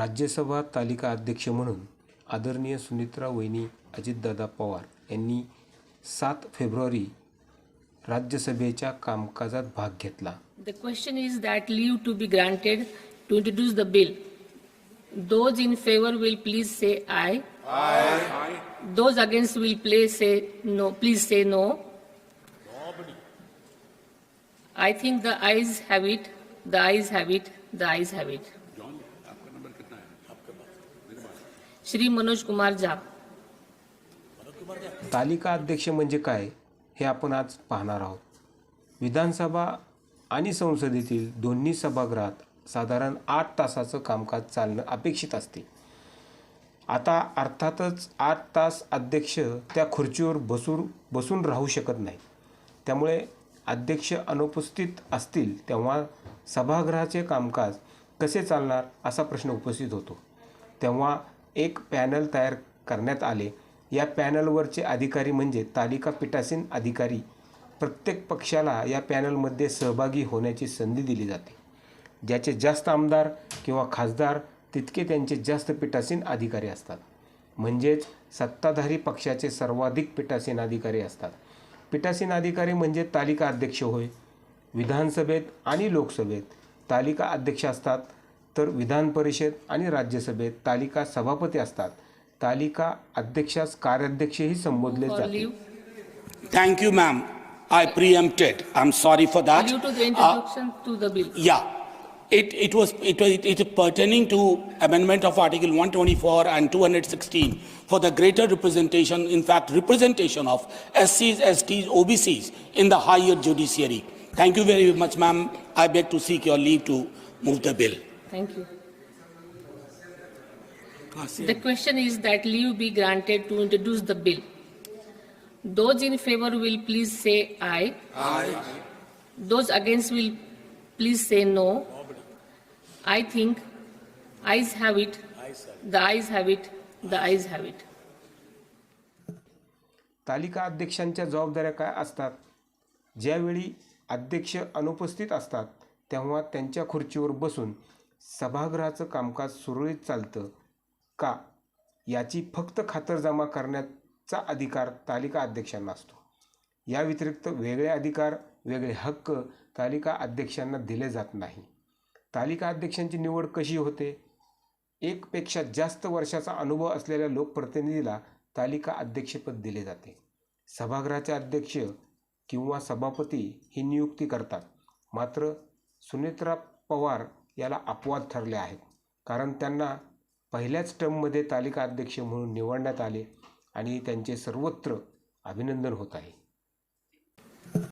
राज्यसभा तालिका अध्यक्ष म्हणून आदरणीय सुनित्रा वहिनी अजितदादा पवार यांनी सात फेब्रुवारी राज्यसभेच्या कामकाजात भाग घेतला. The question is that leave to be granted to introduce the bill those in favour will please say aye those against will please say no please say no I think the ayes have it the ayes have it the ayes have it Shri Manoj Kumar Jha. तालिका अध्यक्ष म्हणजे काय हे आपण आज पाहणार आहोत. विधानसभा आणि संसदेतील दोन्ही सभागृहात साधारण आठ तासाचं कामकाज चालणं अपेक्षित असते. आता अर्थातच आठ तास अध्यक्ष त्या खुर्चीवर बसून बसून राहू शकत नाही. त्यामुळे अध्यक्ष अनुपस्थित असतील तेव्हा सभागृहाचे कामकाज कसे चालणार असा प्रश्न उपस्थित होतो. तेव्हा एक पॅनल तयार करण्यात आले. या पॅनलवरचे अधिकारी म्हणजे तालिका पीठासीन अधिकारी. प्रत्येक पक्षाला या पॅनलमध्ये सहभागी होण्याची संधी दिली जाते. ज्याचे जास्त आमदार किंवा खासदार तितके त्यांचे जास्त पीठासीन अधिकारी असतात. म्हणजेच सत्ताधारी पक्षाचे सर्वाधिक पीठासीन अधिकारी असतात. पीठासीन अधिकारी म्हणजे तालिका अध्यक्ष होय विधानसभेत आणि लोकसभेत तालिका अध्यक्ष असतात तर विधान परिषद आणि राज्यसभेत तालिका सभापती असतात तालिका अध्यक्षास कार्याध्यक्षही संबोधले जाते leave. Thank you, ma'am. I preempted. I'm sorry for that. Due to the Uh, introduction to the bill. Yeah. It, it was, it was, it is pertaining to amendment of Article 124 and 216 for the greater representation, in fact, representation of SCs, STs, OBCs in the higher judiciary. Thank you very much, ma'am. I beg to seek your leave to move the bill. Thank you. The question is that leave be granted to introduce the bill. Those in favor will please say aye. Aye. Those against will please say no. I think ayes have it. The ayes have it. The ayes have it. तालिका अध्यक्षांच्या जबाबदाऱ्या काय असतात ज्यावेळी अध्यक्ष अनुपस्थित असतात तेव्हा त्यांच्या खुर्चीवर बसून सभागृहाचं कामकाज सुरळीत चालतं का? याची फक्त खातरजमा करण्याचा अधिकार तालिका अध्यक्षांना असतो. या व्यतिरिक्त वेगळे अधिकार वेगळे हक्क तालिका अध्यक्षांना दिले जात नाही. तालिका अध्यक्षांची निवड कशी होते? एकपेक्षा जास्त वर्षाचा अनुभव असलेल्या लोकप्रतिनिधीला तालिका अध्यक्षपद दिले जाते. सभागृहाचे अध्यक्ष किंवा सभापती ही नियुक्ती करतात. मात्र सुनेत्रा पवार याला अपवाद ठरले आहेत. कारण त्यांना पहिल्याच टर्ममध्ये तालिका अध्यक्ष म्हणून निवडण्यात आले आणि त्यांचे सर्वत्र अभिनंदन होत आहे.